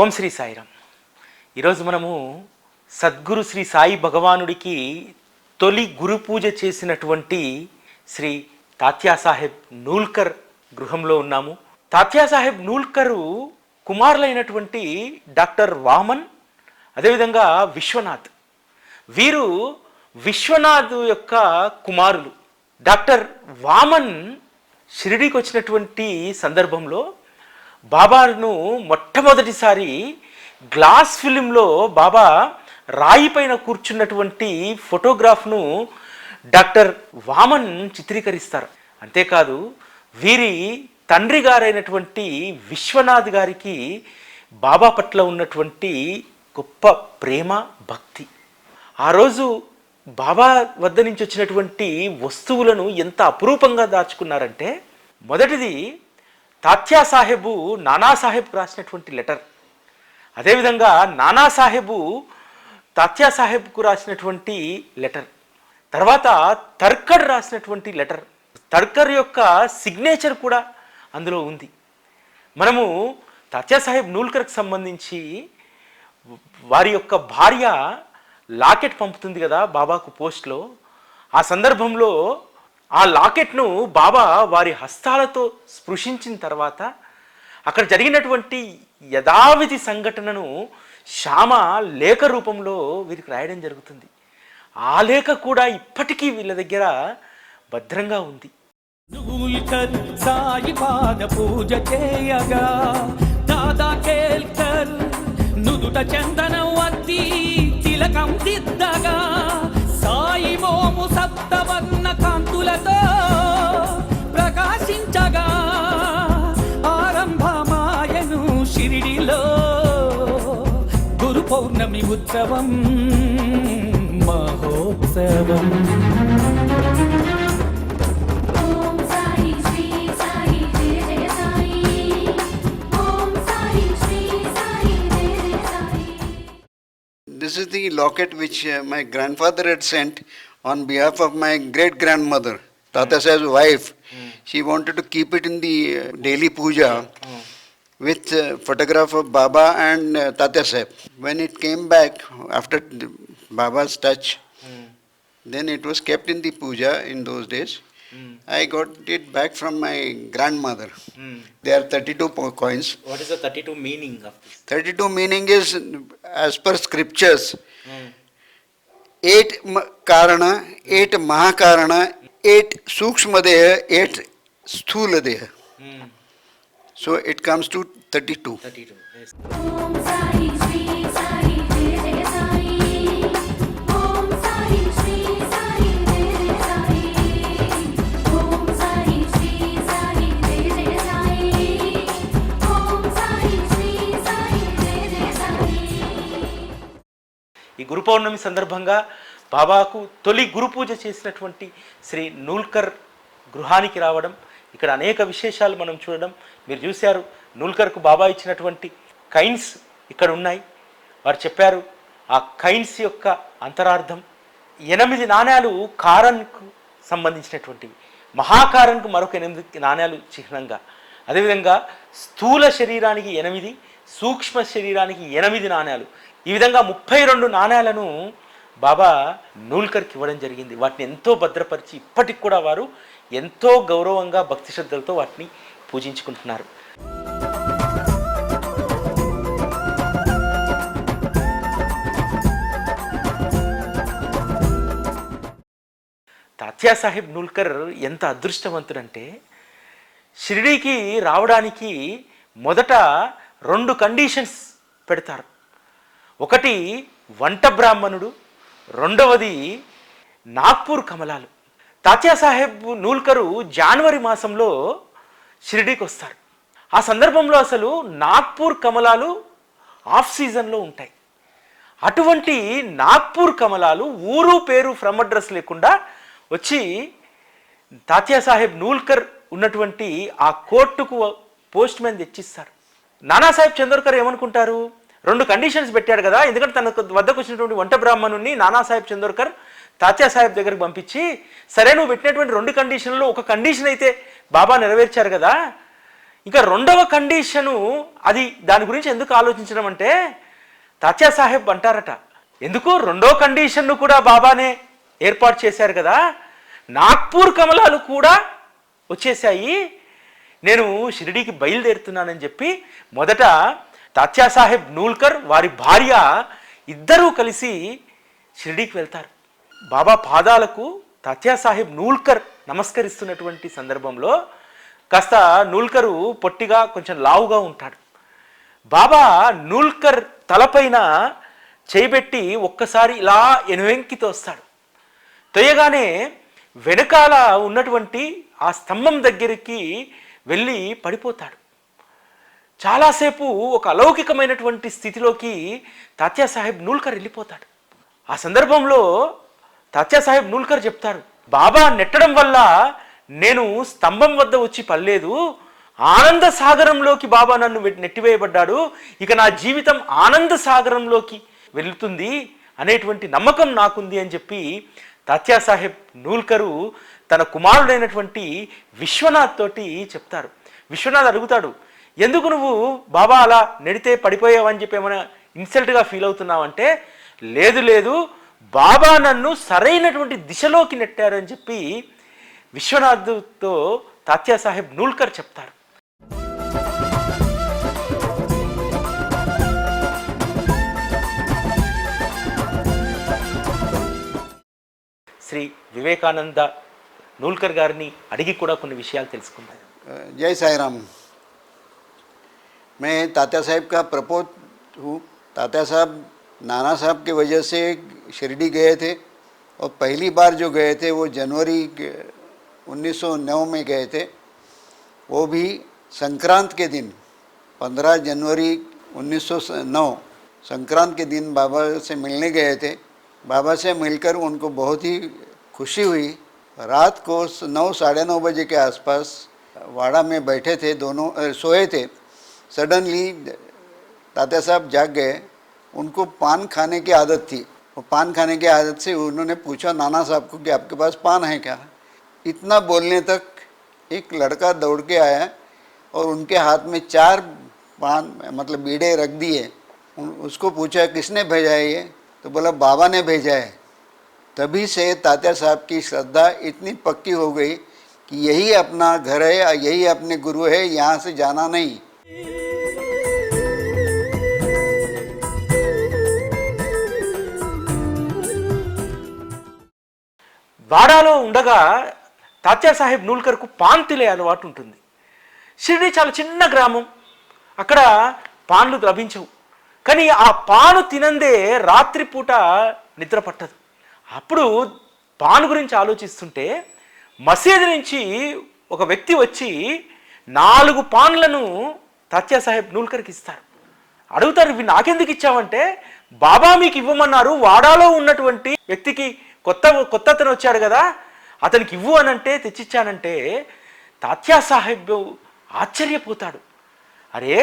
ఓం శ్రీ సాయిరామ్. ఈరోజు మనము సద్గురు శ్రీ సాయి భగవానుడికి తొలి గురు పూజ చేసినటువంటి శ్రీ తాత్యాసాహెబ్ నూల్కర్ గృహంలో ఉన్నాము. తాత్యాసాహెబ్ నూల్కరు కుమారులైనటువంటి డాక్టర్ వామన్ అదేవిధంగా విశ్వనాథ్. వీరు విశ్వనాథ్ యొక్క కుమారులు. డాక్టర్ వామన్ షిరిడీకి వచ్చినటువంటి సందర్భంలో బాబాను మొట్టమొదటిసారి గ్లాస్ ఫిలింలో బాబా రాయి పైన కూర్చున్నటువంటి ఫోటోగ్రాఫ్ను డాక్టర్ వామన్ చిత్రీకరిస్తారు. అంతేకాదు వీరి తండ్రి గారైనటువంటి విశ్వనాథ్ గారికి బాబా పట్ల ఉన్నటువంటి గొప్ప ప్రేమ భక్తి. ఆ రోజు బాబా వద్ద నుంచి వచ్చినటువంటి వస్తువులను ఎంత అపురూపంగా దాచుకున్నారంటే మొదటిది తాత్యా సాహెబు నానాసాహెబ్ రాసినటువంటి లెటర్. అదేవిధంగా నానాసాహెబు తాత్యా సాహెబ్కు రాసినటువంటి లెటర్. తర్వాత తర్కర్ రాసినటువంటి లెటర్. తర్కర్ యొక్క సిగ్నేచర్ కూడా అందులో ఉంది. మనము తాత్యా సాహెబ్ నూల్కర్కి సంబంధించి వారి యొక్క భార్య లాకెట్ పంపుతుంది కదా బాబాకు పోస్ట్లో. ఆ సందర్భంలో ఆ లాకెట్ను బాబా వారి హస్తాలతో స్పృశించిన తర్వాత అక్కడ జరిగినటువంటి యథావిధి సంఘటనను శ్యామ లేఖ రూపంలో వీరికి రాయడం జరుగుతుంది. ఆ లేఖ కూడా ఇప్పటికీ వీళ్ళ దగ్గర భద్రంగా ఉంది. సాయి పాద పూజ చేయగా దాదా కేల్కర్ నుదుట చందనం వత్తి తిలకం దిద్దగా మోము సప్తవర్ణ కాంతులతో. ప్రకాశించగా ఆరంభమాయను షిరిడిలో. గురు పౌర్ణమి ఉత్సవం మహోత్సవం. This is the locket which uh, my grandfather had sent on behalf of my great grandmother, Tata wife. She wanted to keep it in the uh, daily puja with uh, photograph of Baba and uh, Tata When it came back after Baba's touch, then it was kept in the puja in those days. Mm. I got it back from my grandmother. Mm. There are 32 coins. What is the 32 meaning of this? 32 meaning is as per scriptures. Mm. At कारण eight महाकारण eight सूक्ष्म देह eight स्थूल देह so it comes to thirty two thirty two Guru Purnima సందర్భంగా బాబాకు తొలి గురు పూజ చేసినటువంటి శ్రీ నూల్కర్ గృహానికి రావడం ఇక్కడ అనేక విశేషాలు మనం చూడడం. మీరు చూశారు నూల్కర్కు బాబా ఇచ్చినటువంటి కైన్స్ ఇక్కడ ఉన్నాయి. వారు చెప్పారు ఆ కైన్స్ యొక్క అంతరార్థం ఎనిమిది నాణ్యాలు కారన్కు సంబంధించినటువంటివి. మహాకారన్కు మరొక ఎనిమిది నాణ్యాలు చిహ్నంగా. అదేవిధంగా స్థూల శరీరానికి ఎనిమిది సూక్ష్మ శరీరానికి ఎనిమిది నాణ్యాలు ఈ విధంగా ముప్పై రెండు నాణ్యాలను బాబా నూల్కర్కి ఇవ్వడం జరిగింది. వాటిని ఎంతో భద్రపరిచి ఇప్పటికి కూడా వారు ఎంతో గౌరవంగా భక్తి శ్రద్ధలతో వాటిని పూజించుకుంటున్నారు. తాత్యా సాహెబ్ నూల్కర్ ఎంత అదృష్టవంతుడంటే షిరిడీకి రావడానికి మొదట రెండు కండిషన్స్ పెడతారు. ఒకటి వంట బ్రాహ్మణుడు రెండవది నాగ్పూర్ కమలాలు. తాత్యా సాహెబ్ నూల్కరు జనవరి మాసంలో షిరిడీకి వస్తారు ఆ సందర్భంలో అసలు నాగ్పూర్ కమలాలు ఆఫ్ సీజన్లో ఉంటాయి. అటువంటి నాగ్పూర్ కమలాలు ఊరు పేరు ఫ్రమ్ అడ్రస్ లేకుండా వచ్చి తాత్యా సాహెబ్ నూల్కర్ ఉన్నటువంటి ఆ కోర్టుకు పోస్ట్ మ్యాన్ తెచ్చిస్తారు. నానాసాహెబ్ చందోర్కర్ ఏమనుకుంటారు? రెండు కండిషన్స్ పెట్టాడు కదా. ఎందుకంటే తన వద్దకు వచ్చినటువంటి వంట బ్రాహ్మణుని నానాసాహెబ్ చందోర్కర్ తాత్యా సాహెబ్ దగ్గరికి పంపించి సరే నువ్వు పెట్టినటువంటి రెండు కండిషన్లో ఒక కండిషన్ అయితే బాబా నెరవేర్చారు కదా. ఇంకా రెండవ కండిషను అది దాని గురించి ఎందుకు ఆలోచించడం అంటే తాత్యా సాహెబ్ అంటారట. ఎందుకు? రెండో కండిషన్ను కూడా బాబానే ఏర్పాటు చేశారు కదా. నాగ్పూర్ కమలాలు కూడా వచ్చేసాయి నేను షిరిడీకి బయలుదేరుతున్నానని చెప్పి మొదట తాత్యా సాహెబ్ నూల్కర్ వారి భార్య ఇద్దరూ కలిసి షిరిడీకి వెళ్తారు. బాబా పాదాలకు తాత్యా సాహెబ్ నూల్కర్ నమస్కరిస్తున్నటువంటి సందర్భంలో కాస్త నూల్కరు పొట్టిగా కొంచెం లావుగా ఉంటాడు. బాబా నూల్కర్ తలపైన చేయబెట్టి ఒక్కసారి ఇలా ఎనువెంకి తోస్తాడు తొయ్యగానే వెనకాల ఉన్నటువంటి ఆ స్తంభం దగ్గరికి వెళ్ళి పడిపోతాడు. చాలాసేపు ఒక అలౌకికమైనటువంటి స్థితిలోకి తాత్యా సాహెబ్ నూల్కర్ వెళ్ళిపోతాడు. ఆ సందర్భంలో తాత్యా సాహెబ్ నూల్కర్ చెప్తారు బాబా నెట్టడం వల్ల నేను స్తంభం వద్ద వచ్చి పడలేదు. ఆనంద సాగరంలోకి బాబా నన్ను నెట్టివేయబడ్డాడు. ఇక నా జీవితం ఆనంద సాగరంలోకి వెళుతుంది అనేటువంటి నమ్మకం నాకుంది అని చెప్పి తాత్యా సాహెబ్ నూల్కరు తన కుమారుడైనటువంటి విశ్వనాథ్ తోటి చెప్తారు. విశ్వనాథ్ అడుగుతాడు ఎందుకు నువ్వు బాబా అలా నెడితే పడిపోయావని చెప్పి ఏమైనా ఇన్సల్ట్గా ఫీల్ అవుతున్నావు అంటే లేదు లేదు బాబా నన్ను సరైనటువంటి దిశలోకి నెట్టారని చెప్పి విశ్వనాథ్తో తాత్యా సాహెబ్ నూల్కర్ చెప్తారు. శ్రీ వివేకానంద నూల్కర్ గారిని అడిగి కూడా కొన్ని విషయాలు తెలుసుకుంటారు జై సాయిరామ్. मैं तात्या साहब का प्रपोत हूँ। तात्या साहब, नाना साहब की वजह से शिरडी गए थे और पहली बार जो गए थे वो जनवरी के 1909 में गए थे। वो भी संक्रांत के दिन 15 जनवरी 1909 संक्रांत के दिन बाबा से मिलने गए थे। बाबा से मिलकर उनको बहुत ही खुशी हुई। रात को नौ, साढ़े नौ बजे के आसपास वाड़ा में बैठे थे, दोनों सोए थे। सडनली तात्या साहब जाग गए। उनको पान खाने की आदत थी। और पान खाने की आदत से उन्होंने पूछा, नाना साहब को कि आपके पास पान है क्या? इतना बोलने तक एक लड़का दौड़ के आया और उनके हाथ में चार पान मतलब बीड़े रख दिए। उसको पूछा, किसने भेजा है ये? तो बोला, बाबा ने भेजा है। तभी से तात्या साहब की श्रद्धा इतनी पक्की हो गई कि यही अपना घर है यही अपने गुरु है, यहाँ से जाना नहीं। వాడాలో ఉండగా తాత్యా సాహెబ్ నూల్కర్కు పాంతిలే అలవాటు ఉంటుంది. షిరిడి చాలా చిన్న గ్రామం. అక్కడ పాన్లు లభించవు. కానీ ఆ పాను తినందే రాత్రిపూట నిద్ర పట్టదు. అప్పుడు పాను గురించి ఆలోచిస్తుంటే మసీదు నుంచి ఒక వ్యక్తి వచ్చి నాలుగు పాన్లను తాత్యా సాహెబ్ నూల్కర్కి ఇస్తారు. అడుగుతారు ఇవి నాకెందుకు ఇచ్చావంటే బాబా మీకు ఇవ్వమన్నారు వాడాలో ఉన్నటువంటి వ్యక్తికి కొత్త కొత్త అతను వచ్చాడు కదా అతనికి ఇవ్వు అనంటే తెచ్చిచ్చానంటే తాత్యా సాహెబ్ ఆశ్చర్యపోతాడు. అరే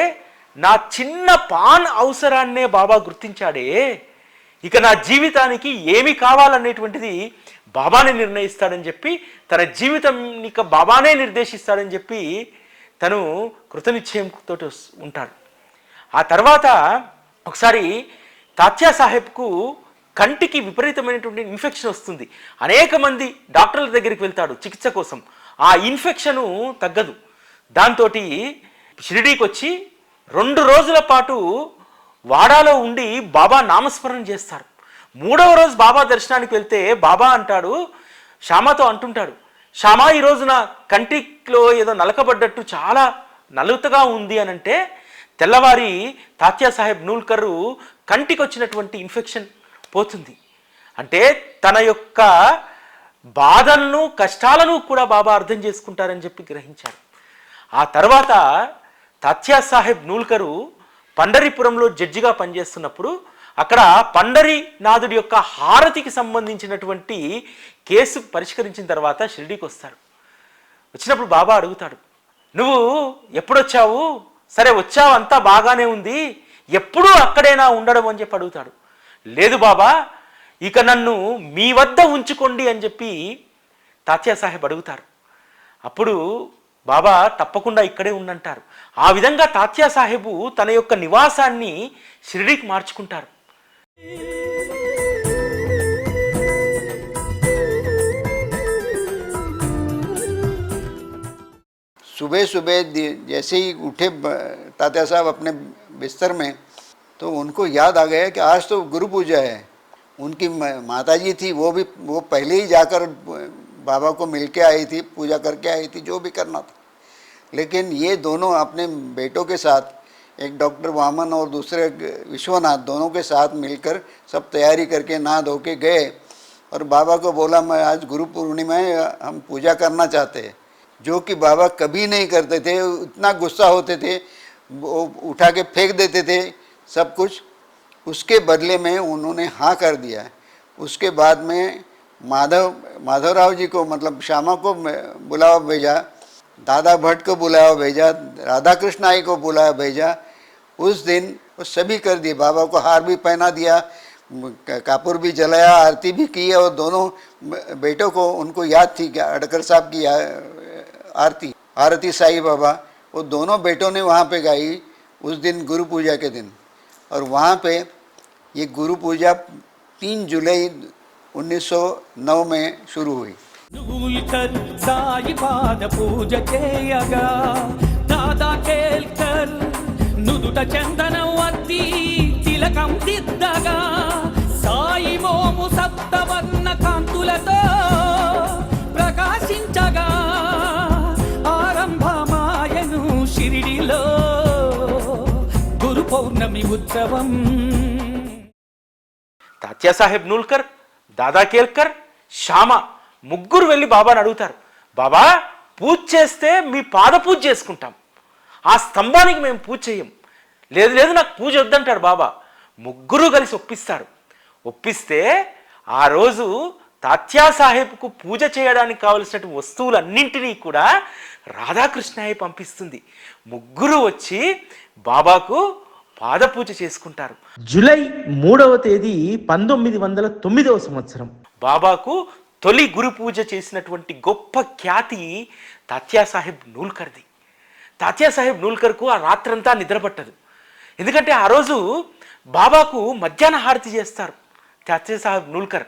నా చిన్న పాన్ అవసరాన్నే బాబా గుర్తించాడే ఇక నా జీవితానికి ఏమి కావాలనేటువంటిది బాబానే నిర్ణయిస్తాడని చెప్పి తన జీవితం ఇక బాబానే నిర్దేశిస్తాడని చెప్పి తను కృతనిశ్చయంతో ఉంటాడు. ఆ తర్వాత ఒకసారి తాత్యా సాహెబ్కు కంటికి విపరీతమైనటువంటి ఇన్ఫెక్షన్ వస్తుంది. అనేక మంది డాక్టర్ల దగ్గరికి వెళ్తాడు చికిత్స కోసం. ఆ ఇన్ఫెక్షను తగ్గదు. దాంతో షిరిడీకి వచ్చి రెండు రోజుల పాటు వాడాలో ఉండి బాబా నామస్మరణ చేస్తారు. మూడవ రోజు బాబా దర్శనానికి వెళ్తే బాబా అంటాడు శ్యామతో అంటుంటాడు శ్యామ ఈ రోజున కంటిలో ఏదో నలకబడ్డట్టు చాలా నలుతగా ఉంది అని అంటే తెల్లవారి తాత్యా సాహెబ్ నూల్కరు కంటికి వచ్చినటువంటి ఇన్ఫెక్షన్ పోతుంది. అంటే తన యొక్క బాధలను కష్టాలను కూడా బాబా అర్థం చేసుకుంటారని చెప్పి గ్రహించారు. ఆ తర్వాత తాత్యా సాహెబ్ నూల్కరు పండరిపురంలో జడ్జిగా పనిచేస్తున్నప్పుడు అక్కడ పండరి నాథుడి యొక్క హారతికి సంబంధించినటువంటి కేసు పరిష్కరించిన తర్వాత షిరిడీకి వస్తాడు వచ్చినప్పుడు బాబా అడుగుతాడు నువ్వు ఎప్పుడొచ్చావు? సరే వచ్చావు అంతా బాగానే ఉంది. ఎప్పుడూ అక్కడైనా ఉండడం? అని చెప్పి అడుగుతాడు. లేదు బాబా ఇక నన్ను మీ వద్ద ఉంచుకోండి అని చెప్పి తాత్యా సాహెబ్ అడుగుతారు అప్పుడు బాబా తప్పకుండా ఇక్కడే ఉండంటారు ఆ విధంగా తాత్యా సాహెబు తన యొక్క నివాసాన్ని షిరిడీకి మార్చుకుంటారు सुबह सुबह दि- जैसे ही उठे ब- तात्या साहब अपने बिस्तर में तो उनको याद आ गया कि आज तो गुरु पूजा है। उनकी माता जी थी, वो भी, वो पहले ही जाकर, बाबा को मिल के आई थी, पूजा करके आई थी, जो भी करना था। लेकिन ये दोनों अपने बेटों के साथ, एक डॉक्टर वामन और दूसरे विश्वनाथ, दोनों के साथ मिलकर सब तैयारी करके नहा धो के गए और बाबा को बोला, मैं आज गुरु पूर्णिमा है, हम पूजा करना चाहते हैं। जो कि बाबा कभी नहीं करते थे इतना गुस्सा होते थे, वो उठा के फेंक देते थे सब कुछ, उसके बदले में उन्होंने हाँ कर दिया उसके बाद में माधव, माधवराव जी को मतलब श्यामा को बुलावा भेजा, दादा भट्ट को बुलाया भेजा, राधा कृष्ण आई को बुलाया भेजा। उस दिन वो सभी कर दिए, बाबा को हार भी पहना दिया, कापूर भी जलाया, आरती भी की और दोनों बेटों को उनको याद थी कि अडकर साहब की आरती आरती साई बाबा, वो दोनों बेटों ने वहाँ पे गाई उस दिन गुरु पूजा के दिन। और वहाँ पे ये गुरु पूजा तीन जुलाई 1909 में शुरू हुई నూల్కర్ సాయి పాద పూజ చేయగా దాదా కేల్కర్ నుదుట చందనం అద్ది తిలకం దిద్దగా సాయి మోము సప్తవర్ణ కాంతులతో పౌర్ణమి ఉత్సవం. తాత్యా సాహెబ్ నూల్కర్ దాదా కేల్కర్ శ్యామ ముగ్గురు వెళ్ళి బాబాని అడుగుతారు. బాబా పూజ చేస్తే మీ పాద పూజ చేసుకుంటాం. ఆ స్తంభానికి మేము పూజ చేయం లేదు లేదు నాకు పూజ వద్దంటాడు బాబా. ముగ్గురు కలిసి ఒప్పిస్తారు. ఒప్పిస్తే ఆ రోజు తాత్యా సాహెబ్కు పూజ చేయడానికి కావలసినటువంటి వస్తువులన్నింటినీ కూడా రాధాకృష్ణయ్య పంపిస్తుంది. ముగ్గురు వచ్చి బాబాకు పాదపూజ చేసుకుంటారు. జూలై మూడవ తేదీ పంతొమ్మిది వందల తొమ్మిదవ సంవత్సరం. బాబాకు తొలి గురు పూజ చేసినటువంటి గొప్ప ఖ్యాతి తాత్యా సాహెబ్ నూల్కర్ది. తాత్యా సాహెబ్ నూల్కర్కు ఆ రాత్రంతా నిద్రపట్టదు. ఎందుకంటే ఆ రోజు బాబాకు మధ్యాహ్న హారతి చేస్తారు తాత్యా సాహెబ్ నూల్కర్.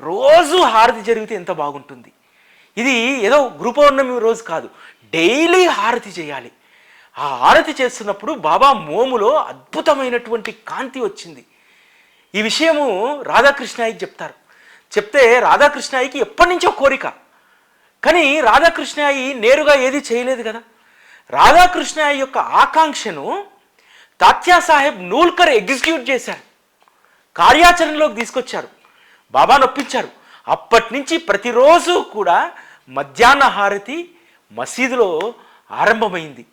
రోజు హారతి జరిగితే ఎంత బాగుంటుంది. ఇది ఏదో గురు పౌర్ణమి రోజు కాదు. డైలీ హారతి చేయాలి. ఆ హారతి చేస్తున్నప్పుడు బాబా మోములో అద్భుతమైనటువంటి కాంతి వచ్చింది. ఈ విషయము రాధాకృష్ణాయికి చెప్తారు. చెప్తే రాధాకృష్ణాయికి ఎప్పటి నుంచో కోరిక. కానీ రాధాకృష్ణాయి నేరుగా ఏది చేయలేదు కదా. రాధాకృష్ణాయి యొక్క ఆకాంక్షను తాత్యా సాహెబ్ నూల్కర్ ఎగ్జిక్యూట్ చేశారు. కార్యాచరణలోకి తీసుకొచ్చారు. బాబా నొప్పించారు. అప్పటి నుంచి ప్రతిరోజు కూడా మధ్యాహ్న హారతి మసీదులో ఆరంభమైంది.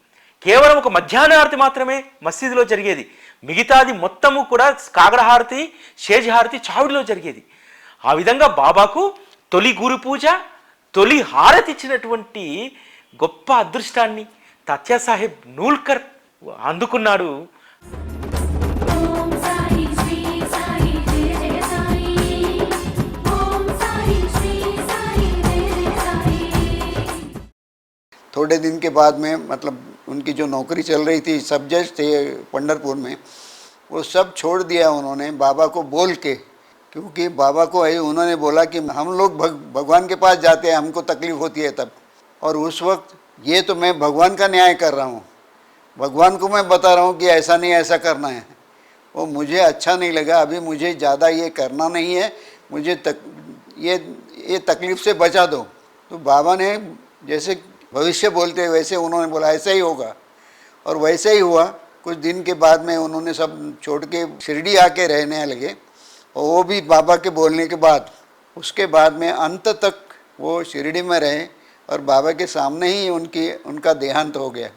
కేవలం ఒక మధ్యాహ్న హారతి మాత్రమే మసీదులో జరిగేది మిగతాది మొత్తము కూడా కాగడ హారతి షేజ్ హారతి చావిడిలో జరిగేది ఆ విధంగా బాబాకు తొలి గురు పూజ తొలి హారతి ఇచ్చినటువంటి గొప్ప అదృష్టాన్ని తాత్యా సాహెబ్ నూల్కర్ అందుకున్నాడు ఓం సాయి శ్రీ సాయి జయ జయ సాయి ఓం సాయి శ్రీ సాయి జయ జయ సాయి थोड़े दिन के बाद में मतलब उनकी जो नौकरी चल रही थी सब जज थे पंडरपुर में वो सब छोड़ दिया उन्होंने बाबा को बोल के। क्योंकि बाबा को है उन्होंने बोला कि हम लोग भग, भगवान के पास जाते हैं हमको तकलीफ़ होती है तब। और उस वक्त ये तो मैं भगवान का न्याय कर रहा हूँ। भगवान को मैं बता रहा हूँ कि ऐसा नहीं ऐसा करना है। वो मुझे अच्छा नहीं लगा अभी मुझे ज़्यादा ये करना नहीं है मुझे तक ये ये तकलीफ़ से बचा दो। तो बाबा ने जैसे भविष्य बोलते हैं वैसे उन्होंने बोला ऐसा ही होगा और वैसे ही हुआ कुछ दिन के बाद में उन्होंने सब छोड़ के शिरडी आके रहने लगे और वो भी बाबा के बोलने के बाद उसके बाद में अंत तक वो शिरडी में रहे और बाबा के सामने ही उनकी उनका देहांत हो गया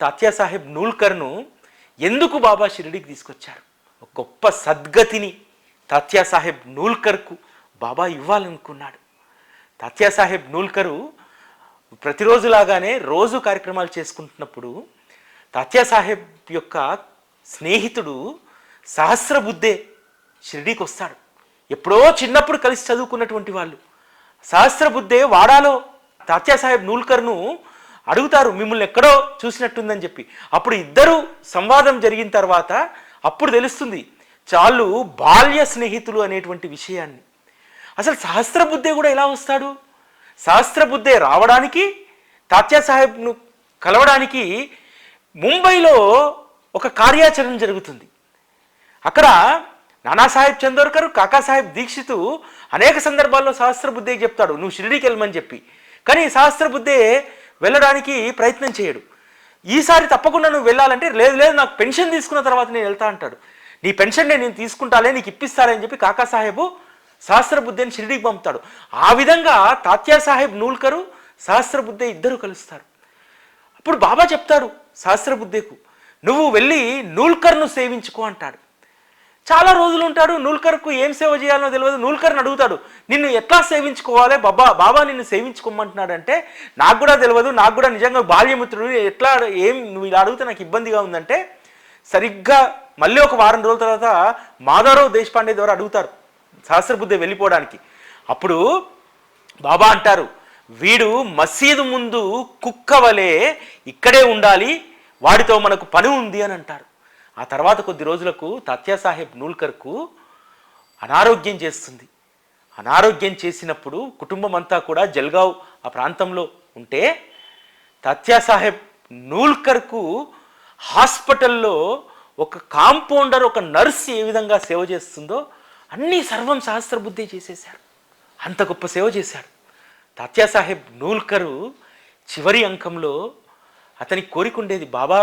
తాత్యా సాహెబ్ నూల్కర్ను ఎందుకు బాబా షిరిడికి తీసుకొచ్చారు ఒక గొప్ప సద్గతిని తాత్యా సాహెబ్ నూల్కర్కు బాబా ఇవ్వాలనుకున్నాడు. తాత్యా సాహెబ్ నూల్కరు ప్రతిరోజులాగానే రోజు కార్యక్రమాలు చేసుకుంటున్నప్పుడు తాత్యా సాహెబ్ యొక్క స్నేహితుడు సహస్రబుద్ధే షిరిడీకి వస్తాడు ఎప్పుడో చిన్నప్పుడు కలిసి చదువుకున్నటువంటి వాళ్ళు. సహస్రబుద్ధే వాడాలో తాత్యాసాహెబ్ నూల్కర్ను అడుగుతారు మిమ్మల్ని ఎక్కడో చూసినట్టుందని చెప్పి. అప్పుడు ఇద్దరు సంవాదం జరిగిన తర్వాత అప్పుడు తెలుస్తుంది చాలు బాల్య స్నేహితులు అనేటువంటి విషయాన్ని. అసలు సహస్రబుద్ధే కూడా ఎలా వస్తాడు? సహస్రబుద్ధే రావడానికి తాత్యా సాహెబ్ను కలవడానికి ముంబైలో ఒక కార్యాచరణ జరుగుతుంది. అక్కడ నానాసాహెబ్ చందోర్కర్ కాకాసాహెబ్ దీక్షితు అనేక సందర్భాల్లో సహస్రబుద్ధే చెప్తాడు. నువ్వు షిరిడీకి వెళ్ళమని చెప్పి. కానీ సహస్రబుద్ధే వెళ్ళడానికి ప్రయత్నం చేయడు. ఈసారి తప్పకుండా నువ్వు వెళ్ళాలంటే లేదు లేదు నాకు పెన్షన్ తీసుకున్న తర్వాత నేను వెళ్తా అంటాడు. నీ పెన్షన్ నేను తీసుకుంటాలే నీకు ఇప్పిస్తారని చెప్పి కాకాసాహెబు సహస్రబుద్ధేని షిరిడికి పంపుతాడు. ఆ విధంగా తాత్యా సాహెబ్ నూల్కరు సహస్రబుద్ధే ఇద్దరు కలుస్తారు. అప్పుడు బాబా చెప్తాడు సహస్రబుద్ధేకు నువ్వు వెళ్ళి నూల్కర్ను సేవించుకో అంటాడు. చాలా రోజులు ఉంటాడు నూల్కర్కు ఏం సేవ చేయాలో తెలియదు నూల్కర్ని అడుగుతాడు నిన్ను ఎట్లా సేవించుకోవాలి? బాబా బాబా నిన్ను సేవించుకోమంటున్నాడంటే నాకు కూడా తెలియదు నాకు కూడా నిజంగా బాల్యమిత్రుడు ఎట్లా ఏం నువ్వు ఇలా అడిగితే నాకు ఇబ్బందిగా ఉందంటే సరిగ్గా మళ్ళీ ఒక వారం రోజుల తర్వాత మాధవరావు దేశపాండే ద్వారా అడుగుతారు సహస్రబుద్ధి వెళ్ళిపోవడానికి. అప్పుడు బాబా అంటారు వీడు మసీదు ముందు కుక్క వలె ఇక్కడే ఉండాలి వాడితో మనకు పని ఉంది అని అంటారు. ఆ తర్వాత కొద్ది రోజులకు తత్యాసాహెబ్ నూల్కర్కు అనారోగ్యం చేస్తుంది. అనారోగ్యం చేసినప్పుడు కుటుంబం అంతా కూడా జల్గావ్ ఆ ప్రాంతంలో ఉంటే తత్యాసాహెబ్ నూల్కర్కు హాస్పిటల్లో ఒక కాంపౌండర్ ఒక నర్స్ ఏ విధంగా సేవ చేస్తుందో అన్నీ సర్వం సహస్రబుద్ధి చేసేశారు. అంత గొప్ప సేవ చేశాడు. తాత్యాసాహెబ్ నూల్కరు చివరి అంకంలో అతనికి కోరికుండేది బాబా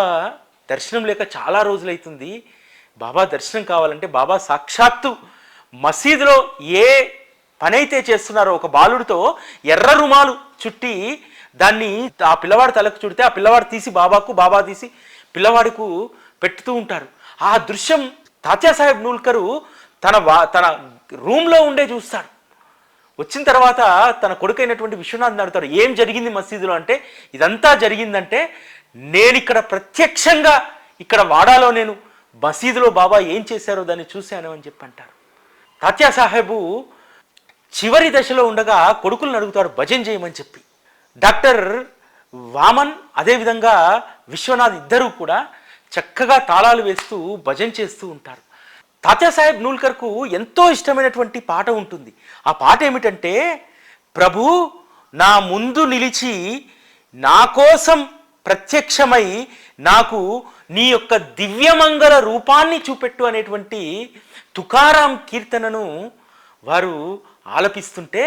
దర్శనం లేక చాలా రోజులైతుంది. బాబా దర్శనం కావాలంటే బాబా సాక్షాత్తు మసీదులో ఏ పనైతే చేస్తున్నారో ఒక బాలుడితో ఎర్ర రుమాలు చుట్టి దాన్ని ఆ పిల్లవాడి తలకు చుడితే ఆ పిల్లవాడు తీసి బాబాకు బాబా తీసి పిల్లవాడికు పెట్టుతూ ఉంటారు. ఆ దృశ్యం తాత్యాసాహెబ్ నూల్కరు తన వా తన రూమ్లో ఉండే చూస్తాడు వచ్చిన తర్వాత తన కొడుకైనటువంటి విశ్వనాథ్ అడుగుతాడు ఏం జరిగింది మసీదులో అంటే ఇదంతా జరిగిందంటే నేను ఇక్కడ ప్రత్యక్షంగా ఇక్కడ వాడాలో నేను మసీదులో బాబా ఏం చేశారో దాన్ని చూశాను అని చెప్పి అంటారు తాత్యా సాహెబు చివరి దశలో ఉండగా కొడుకులను అడుగుతాడు భజన్ చేయమని చెప్పి. డాక్టర్ వామన్ అదేవిధంగా విశ్వనాథ్ ఇద్దరూ కూడా చక్కగా తాళాలు వేస్తూ భజన చేస్తూ ఉంటారు. తాత్యా సాహెబ్ నూల్కర్కు ఎంతో ఇష్టమైనటువంటి పాట ఉంటుంది. ఆ పాట ఏమిటంటే ప్రభు నా ముందు నిలిచి నా కోసం ప్రత్యక్షమై నాకు నీ యొక్క దివ్యమంగళ రూపాన్ని చూపెట్టు అనేటువంటి తుకారాం కీర్తనను వారు ఆలపిస్తుంటే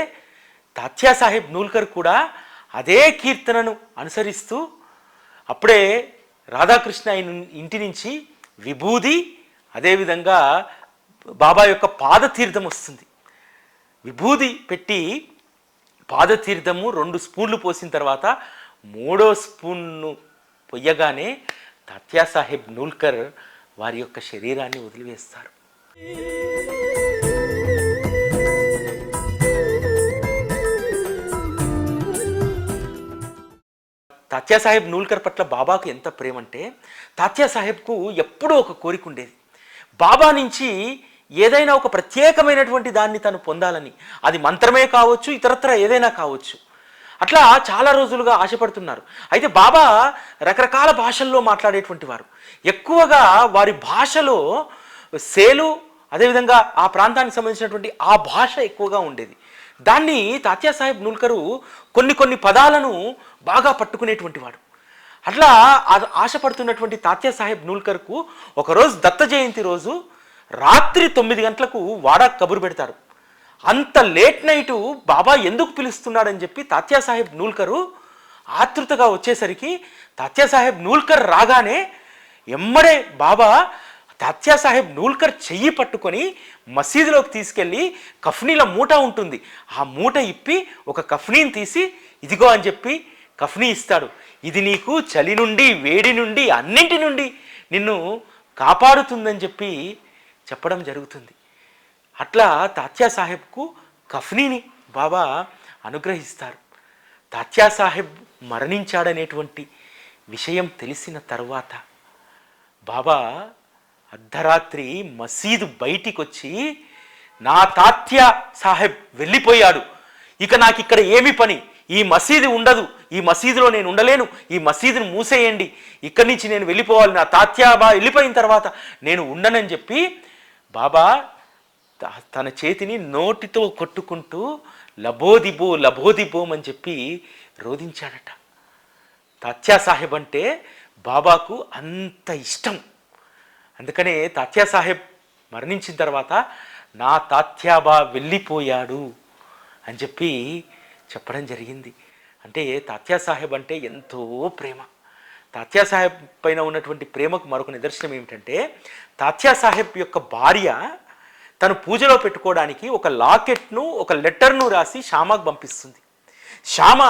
తాత్యాసాహెబ్ నూల్కర్ కూడా అదే కీర్తనను అనుసరిస్తూ అప్పుడే రాధాకృష్ణ ఆయన ఇంటి నుంచి విభూది అదేవిధంగా బాబా యొక్క పాదతీర్థం వస్తుంది. విభూది పెట్టి పాదతీర్థము రెండు స్పూన్లు పోసిన తర్వాత మూడో స్పూన్ను పొయ్యగానే తాత్యాసాహెబ్ నూల్కర్ వారి యొక్క శరీరాన్ని వదిలివేస్తారు. తాత్యాసాహెబ్ నూల్కర్ పట్ల బాబాకు ఎంత ప్రేమ అంటే తాత్యాసాహెబ్కు ఎప్పుడూ ఒక కోరిక ఉండేది. బాబా నుంచి ఏదైనా ఒక ప్రత్యేకమైనటువంటి దాన్ని తను పొందాలని. అది మంత్రమే కావచ్చు ఇతరత్ర ఏదైనా కావచ్చు. అట్లా చాలా రోజులుగా ఆశపడుతున్నారు. అయితే బాబా రకరకాల భాషల్లో మాట్లాడేటువంటి వారు. ఎక్కువగా వారి భాషలో సేలు అదేవిధంగా ఆ ప్రాంతానికి సంబంధించినటువంటి ఆ భాష ఎక్కువగా ఉండేది. దాన్ని తాత్యా సాహెబ్ నూల్కరు కొన్ని కొన్ని పదాలను బాగా పట్టుకునేటువంటి వాడు. అట్లా ఆశపడుతున్నటువంటి ఆశపడుతున్నటువంటి తాత్యాసాహెబ్ నూల్కర్కు ఒకరోజు దత్త జయంతి రోజు రాత్రి తొమ్మిది గంటలకు వాడా కబురు పెడతారు. అంత లేట్ నైటు బాబా ఎందుకు పిలుస్తున్నాడని చెప్పి తాత్యాసాహెబ్ నూల్కరు ఆతృతగా వచ్చేసరికి తాత్యాసాహెబ్ నూల్కర్ రాగానే ఎమ్మడే బాబా తాత్యాసాహెబ్ నూల్కర్ చెయ్యి పట్టుకొని మసీదులోకి తీసుకెళ్ళి కఫ్నీల మూట ఉంటుంది. ఆ మూట ఇప్పి ఒక కఫ్నీని తీసి ఇదిగో అని చెప్పి కఫ్నీ ఇస్తాడు. ఇది నీకు చలి నుండి వేడి నుండి అన్నింటి నుండి నిన్ను కాపాడుతుందని చెప్పి చెప్పడం జరుగుతుంది. అట్లా తాత్యా సాహెబ్కు కఫ్నీని బాబా అనుగ్రహిస్తారు. తాత్యా సాహెబ్ మరణించాడనేటువంటి విషయం తెలిసిన తర్వాత బాబా అర్ధరాత్రి మసీదు బయటికి వచ్చి నా తాత్య సాహెబ్ వెళ్ళిపోయాడు. ఇక నాకు ఇక్కడ ఏమి పని? ఈ మసీదు ఉండదు. ఈ మసీదులో నేను ఉండలేను. ఈ మసీదును మూసేయండి. ఇక్కడి నుంచి నేను వెళ్ళిపోవాలి. నా తాత్యాబా వెళ్ళిపోయిన తర్వాత నేను ఉండనని చెప్పి బాబా తన చేతిని నోటితో కొట్టుకుంటూ లబోదిబో లబోదిబోం అని చెప్పి రోధించాడట. తాత్యా సాహెబ్ అంటే బాబాకు అంత ఇష్టం. అందుకనే తాత్యా సాహెబ్ మరణించిన తర్వాత నా తాత్యాబా వెళ్ళిపోయాడు అని చెప్పి చెప్పడం జరిగింది. అంటే తాత్యా సాహెబ్ అంటే ఎంతో ప్రేమ. తాత్యా సాహెబ్ పైన ఉన్నటువంటి ప్రేమకు మరొక నిదర్శనం ఏమిటంటే తాత్యా సాహెబ్ యొక్క భార్య తను పూజలో పెట్టుకోవడానికి ఒక లాకెట్ను ఒక లెటర్ను రాసి శ్యామకు పంపిస్తుంది. శ్యామ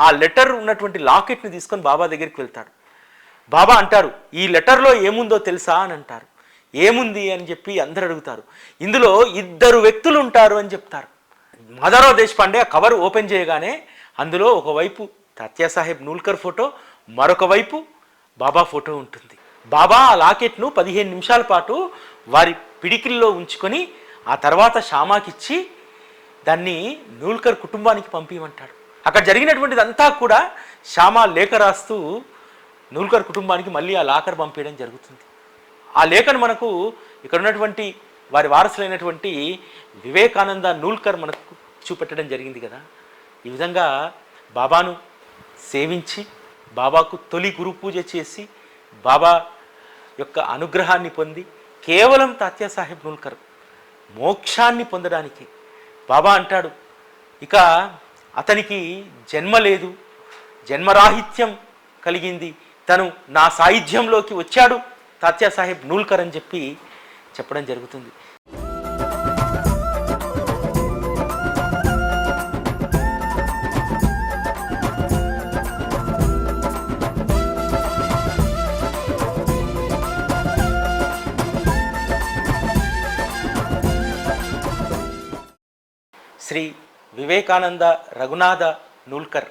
ఆ లెటర్ ఉన్నటువంటి లాకెట్ని తీసుకొని బాబా దగ్గరికి వెళ్తాడు. బాబా అంటారు ఈ లెటర్లో ఏముందో తెలుసా? అని అంటారు. ఏముంది? అని చెప్పి అందరు అడుగుతారు. ఇందులో ఇద్దరు వ్యక్తులు ఉంటారు అని చెప్తారు. మదరావు దేశపాండే ఆ కవర్ ఓపెన్ చేయగానే అందులో ఒకవైపు తాత్యాసాహెబ్ నూల్కర్ ఫోటో మరొక వైపు బాబా ఫోటో ఉంటుంది. బాబా ఆ లాకెట్ను పదిహేను నిమిషాల పాటు వారి పిడికిల్లో ఉంచుకొని ఆ తర్వాత షామాకిచ్చి దాన్ని నూల్కర్ కుటుంబానికి పంపించమంటాడు అక్కడ జరిగినటువంటిదంతా కూడా శ్యామ లేఖ రాస్తూ నూల్కర్ కుటుంబానికి మళ్ళీ ఆ లాకర్ పంపించడం జరుగుతుంది. ఆ లేఖను మనకు ఇక్కడ ఉన్నటువంటి వారి వారసులైనటువంటి వివేకానంద నూల్కర్ మనకు చూపెట్టడం జరిగింది కదా. ఈ విధంగా బాబాను సేవించి బాబాకు తొలి గురు పూజ చేసి బాబా యొక్క అనుగ్రహాన్ని పొంది కేవలం తాత్యా సాహెబ్ నూల్కర్ మోక్షాన్ని పొందడానికి. బాబా అంటాడు ఇక అతనికి జన్మ లేదు జన్మరాహిత్యం కలిగింది. తను నా సాహిత్యంలోకి వచ్చాడు. తాత్యా సాహెబ్ నూల్కర్ అని చెప్పి చెప్పడం జరుగుతుంది. శ్రీ వివేకానంద రఘునాథ నూల్కర్.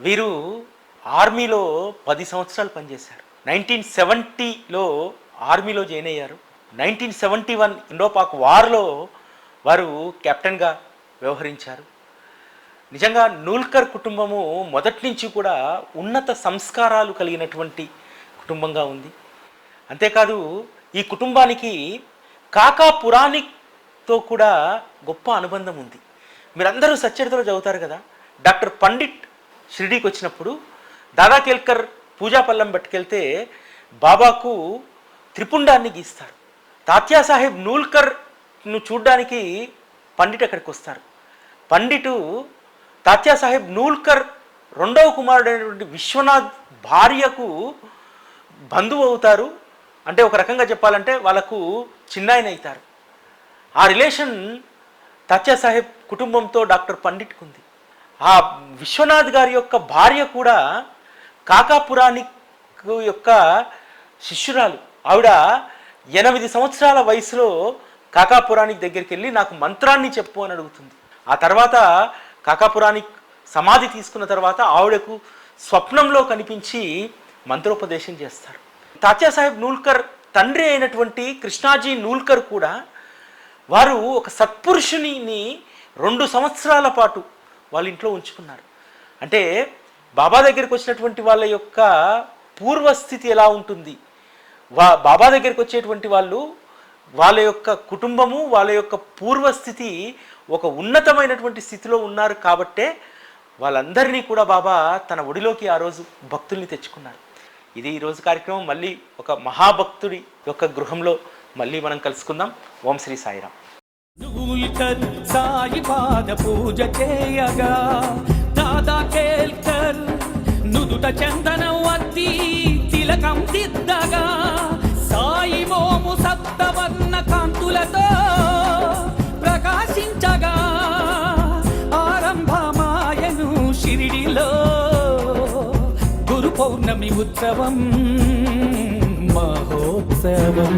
వీరు ఆర్మీలో పది సంవత్సరాలు పనిచేశారు. నైన్టీన్ సెవెంటీలో ఆర్మీలో జాయిన్ అయ్యారు. Nineteen seventy one Indo Pak వార్లో వారు కెప్టెన్గా వ్యవహరించారు. నిజంగా నూల్కర్ కుటుంబము మొదటి నుంచి కూడా ఉన్నత సంస్కారాలు కలిగినటువంటి కుటుంబంగా ఉంది. అంతేకాదు ఈ కుటుంబానికి కాకా పురాణిక్ తో కూడా గొప్ప అనుబంధం ఉంది. మీరందరూ సచ్చరితలో చదువుతారు కదా? డాక్టర్ పండిట్ షిరిడీకి వచ్చినప్పుడు దాదా కేల్కర్ పూజాపల్లం పట్టుకెళ్తే బాబాకు త్రిపుండాన్ని గీస్తారు. తాత్యా సాహెబ్ నూల్కర్ను చూడ్డానికి పండిట్ అక్కడికి వస్తారు. పండిటు తాత్యా సాహెబ్ నూల్కర్ రెండవ కుమారుడైనటువంటి విశ్వనాథ్ భార్యకు బంధువు అవుతారు. అంటే ఒక రకంగా చెప్పాలంటే వాళ్ళకు చిన్నాయన అవుతారు. ఆ రిలేషన్ తాత్యా సాహెబ్ కుటుంబంతో డాక్టర్ పండిట్కు ఉంది. ఆ విశ్వనాథ్ గారి యొక్క భార్య కూడా కాకాపురాణిక్ యొక్క శిష్యురాలు. ఆవిడ ఎనిమిది సంవత్సరాల వయసులో కాకాపురానికి దగ్గరికి వెళ్ళి నాకు మంత్రాన్ని చెప్పు అని అడుగుతుంది. ఆ తర్వాత కాకాపురానికి సమాధి తీసుకున్న తర్వాత ఆవిడకు స్వప్నంలో కనిపించి మంత్రోపదేశం చేస్తారు. తాత్యా సాహెబ్ నూల్కర్ తండ్రి అయినటువంటి కృష్ణాజీ నూల్కర్ కూడా వారు ఒక సత్పురుషుని రెండు సంవత్సరాల పాటు వాళ్ళ ఇంట్లో ఉంచుకున్నారు. అంటే బాబా దగ్గరికి వచ్చినటువంటి వాళ్ళ యొక్క పూర్వస్థితి ఎలా ఉంటుంది? వా బాబా దగ్గరికి వచ్చేటువంటి వాళ్ళు వాళ్ళ యొక్క కుటుంబము వాళ్ళ యొక్క పూర్వస్థితి ఒక ఉన్నతమైనటువంటి స్థితిలో ఉన్నారు కాబట్టే వాళ్ళందరినీ కూడా బాబా తన ఒడిలోకి ఆ రోజు భక్తుల్ని తెచ్చుకున్నారు. ఇది ఈరోజు కార్యక్రమం మళ్ళీ ఒక మహాభక్తుడి యొక్క గృహంలో మళ్ళీ మనం కలుసుకుందాం. ఓం శ్రీ సాయిరామ్. సాయి పాద పూజ చేయగా దాదా కేల్కర్ నుదుట చందనం వత్తి తిలకం దిద్దగా సాయి మోము సప్తవర్ణ కాంతులతో ప్రకాశించగా ఆరంభమాయను షిరిడిలో గురు పౌర్ణమి ఉత్సవం మహోత్సవం.